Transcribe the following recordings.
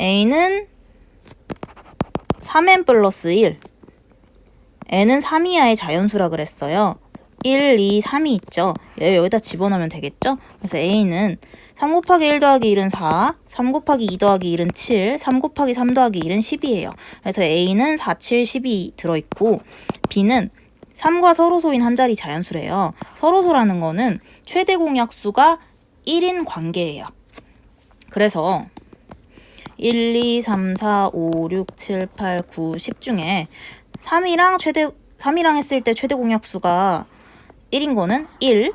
a는 3n 플러스 1 n은 3 이하의 자연수라 그랬어요. 1, 2, 3이 있죠. 얘를 여기다 집어넣으면 되겠죠? 그래서 a는 3 곱하기 1 더하기 1은 4, 3 곱하기 2 더하기 1은 7, 3 곱하기 3 더하기 1은 10이에요. 그래서 a는 4, 7, 10이 들어있고 b는 3과 서로소인 한 자리 자연수래요. 서로소라는 거는 최대 공약수가 1인 관계예요. 그래서 1, 2, 3, 4, 5, 6, 7, 8, 9, 10 중에 3이랑 최대 3이랑 했을 때 최대 공약수가 1인 거는 1.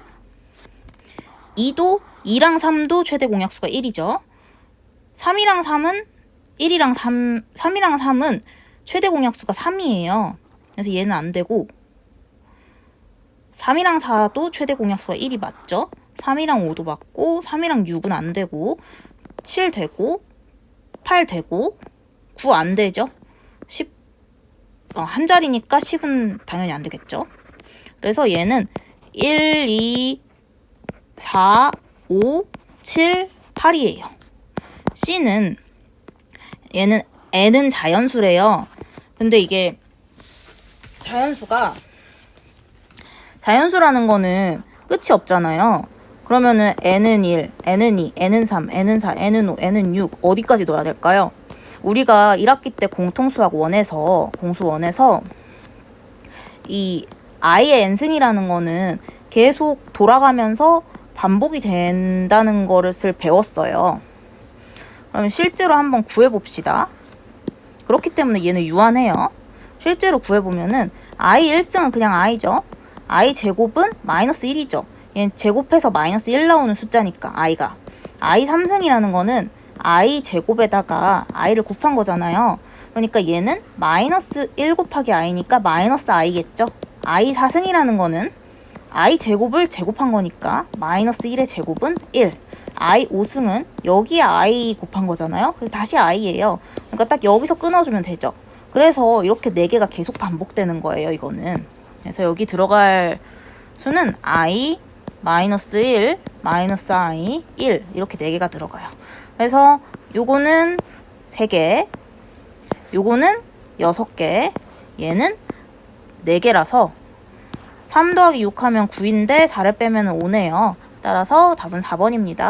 2도 2랑 3도 최대 공약수가 1이죠. 3이랑 3은 1이랑 3 3이랑 3은 최대 공약수가 3이에요. 그래서 얘는 안 되고 3이랑 4도 최대 공약수가 1이 맞죠? 3이랑 5도 맞고 3이랑 6은 안 되고 7 되고 8 되고 9 안 되죠? 10 어, 한 자리니까 10은 당연히 안 되겠죠? 그래서 얘는 1, 2, 4, 5, 7, 8이에요. C는 얘는 N은 자연수래요. 근데 이게 자연수가 자연수라는 거는 끝이 없잖아요. 그러면은 n은 1, n은 2, n은 3, n은 4, n은 5, n은 6 어디까지 넣어야 될까요? 우리가 1학기 때 공통수학 원에서 공수 원에서 이 i의 n승이라는 거는 계속 돌아가면서 반복이 된다는 것을 배웠어요. 그러면 실제로 한번 구해 봅시다. 그렇기 때문에 얘는 유한해요. 실제로 구해 보면은 i 1승은 그냥 i죠. i 제곱은 마이너스 1이죠. 얘는 제곱해서 마이너스 1 나오는 숫자니까 i가. i 3승이라는 거는 i 제곱에다가 i를 곱한 거잖아요. 그러니까 얘는 마이너스 1 곱하기 i니까 마이너스 i겠죠. i 4승이라는 거는 i 제곱을 제곱한 거니까 마이너스 1의 제곱은 1. i 5승은 여기에 i 곱한 거잖아요. 그래서 다시 i예요. 그러니까 딱 여기서 끊어주면 되죠. 그래서 이렇게 네 개가 계속 반복되는 거예요. 이거는. 그래서 여기 들어갈 수는 i 마이너스 1, 마이너스 i, 1 이렇게 네 개가 들어가요. 그래서 요거는 3개, 요거는 6개, 얘는 4개라서 3 더하기 6 하면 9인데 4를 빼면 5네요. 따라서 답은 4번입니다.